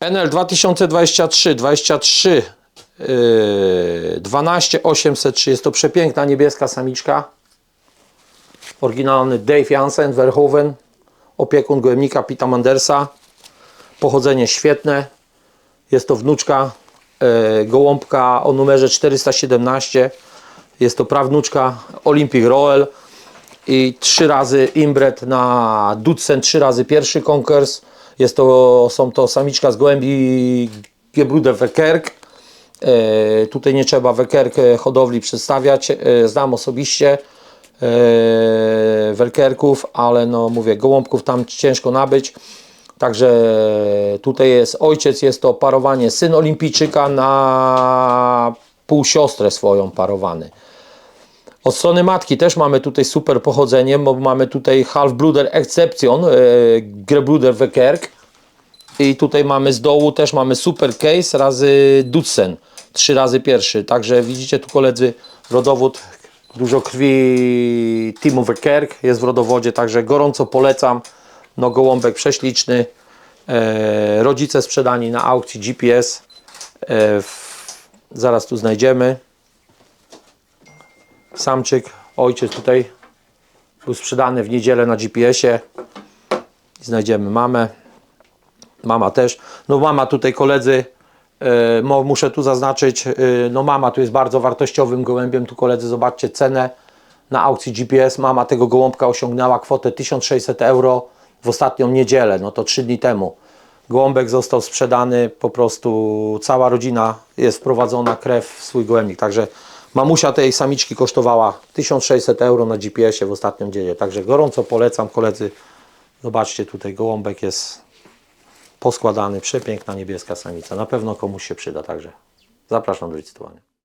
NL 2023, 23, yy, 12 803. Jest to przepiękna niebieska samiczka. Oryginalny Dave Jansen, Verhoeven, opiekun gołębnika Pita Mandersa. Pochodzenie świetne. Jest to wnuczka e, gołąbka o numerze 417. Jest to prawnuczka Olympic Royal i trzy razy imbret na Dudsen, trzy razy pierwszy konkurs. Jest to, są to samiczka z gołębi Gebruder Wekerk. E, tutaj nie trzeba Wekerk e, hodowli przedstawiać. E, znam osobiście Wekerków, ale no mówię, gołąbków tam ciężko nabyć. Także tutaj jest ojciec, jest to parowanie syn olimpijczyka na półsiostrę swoją parowany. Od strony matki też mamy tutaj super pochodzenie, bo mamy tutaj Half-Bruder Exception, e, Grebruder Wekerk. I tutaj mamy z dołu też mamy super case razy Dudsen, trzy razy pierwszy. Także widzicie tu koledzy rodowód, dużo krwi Timu Wekerk jest w rodowodzie, także gorąco polecam. No gołąbek prześliczny. E, rodzice sprzedani na aukcji GPS. E, w, zaraz tu znajdziemy. Samczyk, ojciec tutaj był sprzedany w niedzielę na GPS-ie. Znajdziemy mamę. Mama też. No mama tutaj koledzy, e, muszę tu zaznaczyć, e, no mama tu jest bardzo wartościowym gołębiem. Tu koledzy zobaczcie cenę na aukcji GPS. Mama tego gołąbka osiągnęła kwotę 1600 euro w ostatnią niedzielę, no to 3 dni temu. Gołąbek został sprzedany, po prostu cała rodzina jest wprowadzona krew w swój gołębnik. Także mamusia tej samiczki kosztowała 1600 euro na GPS-ie w ostatnią niedzielę. Także gorąco polecam koledzy. Zobaczcie tutaj gołąbek jest poskładany, przepiękna niebieska samica. Na pewno komuś się przyda, także zapraszam do licytowania.